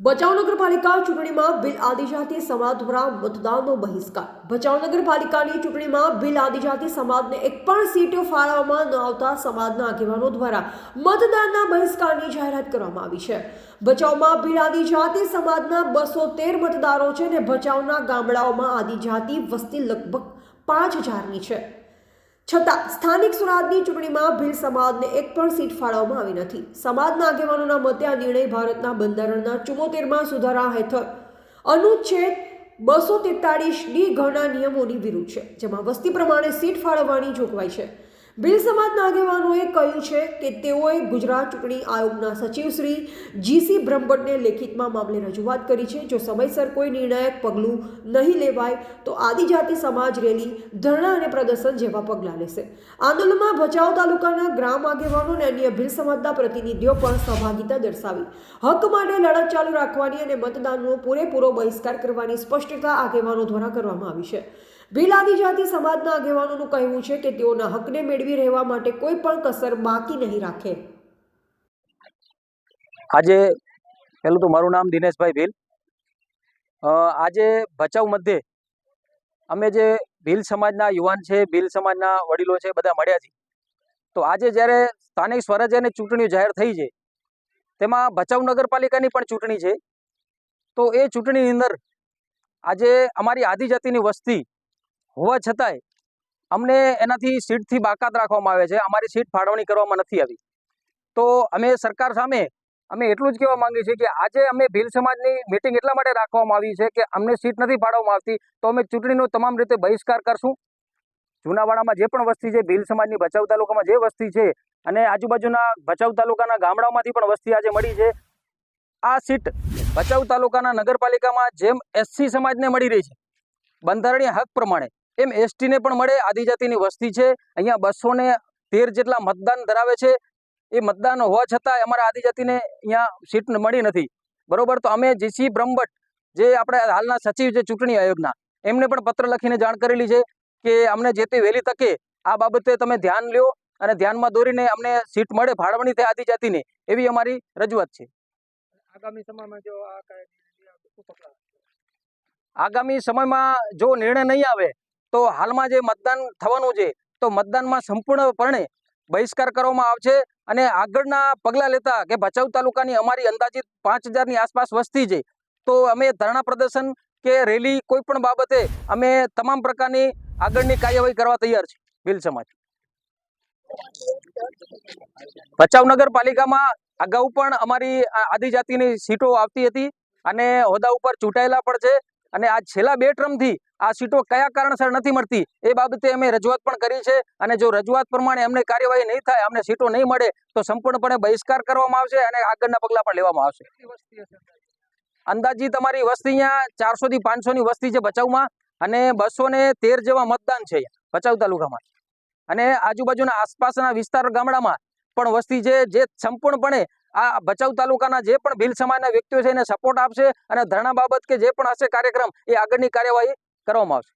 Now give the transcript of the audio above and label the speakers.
Speaker 1: ભચાઉ નગરપાલિકા ચૂંટણીમાં બિલ આદિજાતિ સમાજ દ્વારા મતદાનનો બહિષ્કાર. ભચાઉ નગરપાલિકાની ચૂંટણીમાં બિલ આદિજાતિ સમાજને એક પણ સીટો ફાળવવામાં ન આવતા સમાજના આગેવાનો દ્વારા મતદાનના બહિષ્કારની જાહેરાત કરવામાં આવી છે. ભચાઉમાં બિલ આદિજાતિ સમાજના બસો તેર મતદારો છે અને ભચાઉના ગામડાઓમાં આદિજાતિ વસ્તી લગભગ પાંચ હજારની છે. છતાં સ્થાનિક સ્વરાજની ચૂંટણીમાં ભીલ સમાજને એક પણ સીટ ફાળવવામાં આવી નથી. સમાજના આગેવાનોના મતે આ નિર્ણય ભારતના બંધારણના ચુમ્મોતેરમાં સુધારા હેઠળ અનુચ્છેદ બસો તેતાળીસ ડી ઘણા નિયમોની વિરુદ્ધ છે, જેમાં વસ્તી પ્રમાણે સીટ ફાળવવાની જોગવાઈ છે. ભીલ સમાજના આગેવાનોએ કહ્યું છે કે તેઓએ ગુજરાત ચૂંટણી આયોગના સચિવ શ્રી જીસી બ્રહ્મભટ્ટને લેખિતમાં મામલે રજૂઆત કરી છે. જો સમયસર કોઈ નિર્ણાયક પગલું નહીં લેવાય, તો આદિજાતિ સમાજ રેલી, ધરણા અને પ્રદર્શન જેવા પગલાં લેશે. આંદોલનમાં ભચાઉ તાલુકાના ગ્રામ આગેવાનો અને અન્ય ભીલ સમાજના પ્રતિનિધિઓ પણ સહભાગિતા દર્શાવી. હક માટે લડત ચાલુ રાખવાની અને મતદાનનો પૂરેપૂરો બહિષ્કાર કરવાની સ્પષ્ટતા આગેવાનો દ્વારા કરવામાં આવી છે. ભીલ આદિજાતિ સમાજના આગેવાનોનું કહેવું છે કે તેઓના હકને મેળવી રહેવા માટે કોઈ પણ કસર બાકી નહીં રાખે.
Speaker 2: આજે, પહેલું તો મારું નામ દિનેશભાઈ ભીલ. આજે ભચાઉ મધ્યે અમે જે ભીલ સમાજના યુવાન છે, ભીલ સમાજના વડીલો છે, બધા મળ્યા છીએ. તો આજે જ્યારે સ્થાનિક સ્વરાજ્યની ચૂંટણીઓ જાહેર થઈ છે, તેમાં ભચાઉ નગરપાલિકાની પણ ચૂંટણી છે. તો એ ચૂંટણીની અંદર આજે અમારી આદિજાતિની વસ્તી હોવા છતાંય અમને એનાથી સીટથી બાકાત રાખવામાં આવે છે. અમારી સીટ ફાળવણી કરવામાં નથી આવી. તો અમે સરકાર સામે અમે એટલું જ કહેવા માંગીએ છીએ કે આજે અમે ભીલ સમાજની મિટિંગ એટલા માટે રાખવામાં આવી છે કે અમને સીટ નથી ફાળવવામાં આવતી, તો અમે ચૂંટણીનો તમામ રીતે બહિષ્કાર કરશું. જૂનાવાડામાં જે પણ વસ્તી છે, ભીલ સમાજની ભચાઉ તાલુકામાં જે વસ્તી છે અને આજુબાજુના ભચાઉ તાલુકાના ગામડાઓમાંથી પણ વસ્તી આજે મળી છે. આ સીટ ભચાઉ તાલુકાના નગરપાલિકામાં જેમ એસસી સમાજને મળી રહી છે. બંધારણીય હક પ્રમાણે એમ એસટીને પણ મળે, આદિજાતિની વસ્તી છે. અહીંયા બસો તેર જેટલા મતદાન ધરાવે છે. એ મતદાન હોવા છતાં અમારા આદિજાતિને અહીંયા સીટ મળી નથી. બરોબર? તો અમે જીસી બ્રહ્મભટ્ટ, જે આપણે હાલના સચિવ છે ચૂંટણી આયોગના, એમને પણ પત્ર લખીને જાણ કરેલી છે કે અમને જે તે વહેલી તકે આ બાબતે તમે ધ્યાન લ્યો અને ધ્યાનમાં દોરીને અમને સીટ મળે ફાળવણી થાય આદિજાતિને, એવી અમારી રજૂઆત છે.
Speaker 3: આગામી સમયમાં જો
Speaker 2: નિર્ણય નહીં આવે તો હાલમાં જે મતદાન થવાનું છે, તો મતદાનમાં સંપૂર્ણપણે બહિષ્કાર કરવામાં આવશે અને આગળના પગલાં લેતા કે ભચાઉ તાલુકાની અમારી અંદાજિત પાંચ હજારની આસપાસ વસ્તી છે, તો અમે ધરણા પ્રદર્શન કે રેલી કોઈ પણ બાબતે અમે તમામ પ્રકારની આગળની કાર્યવાહી કરવા તૈયાર છે, ભીલ સમાજ. ભચાઉ નગરપાલિકામાં અગાઉ પણ અમારી આદિજાતિની સીટો આવતી હતી અને હોદ્દા ઉપર ચૂંટાયેલા પણ છે અને આ છેલ્લા બે ટ્રમથી આ સીટો કયા કારણસર નથી મળતી એ બાબતે અમે રજૂઆત પણ કરી છે અને જો રજૂઆત પ્રમાણે અમને કાર્યવાહી નહીં થાય, અમને સીટો નહીં મળે, તો સંપૂર્ણપણે બહિષ્કાર કરવામાં આવશે અને આગળના પગલાં પણ લેવામાં આવશે. અંદાજી અમારી વસ્તી અહીંયા ચારસો થી પાંચસો ની વસ્તી છે ભચાઉમાં અને બસો તેર જેવા મતદાન છે ભચાઉ તાલુકામાં. અને આજુબાજુના આસપાસના વિસ્તાર ગામડામાં પણ વસ્તી છે જે સંપૂર્ણપણે આ ભચાઉ તાલુકાના જે પણ ભીલ સમાજના વ્યક્તિઓ છે એને સપોર્ટ આપશે અને ધરણા બાબત કે જે પણ હશે કાર્યક્રમ એ આગળની કાર્યવાહી કરવામાં આવશે.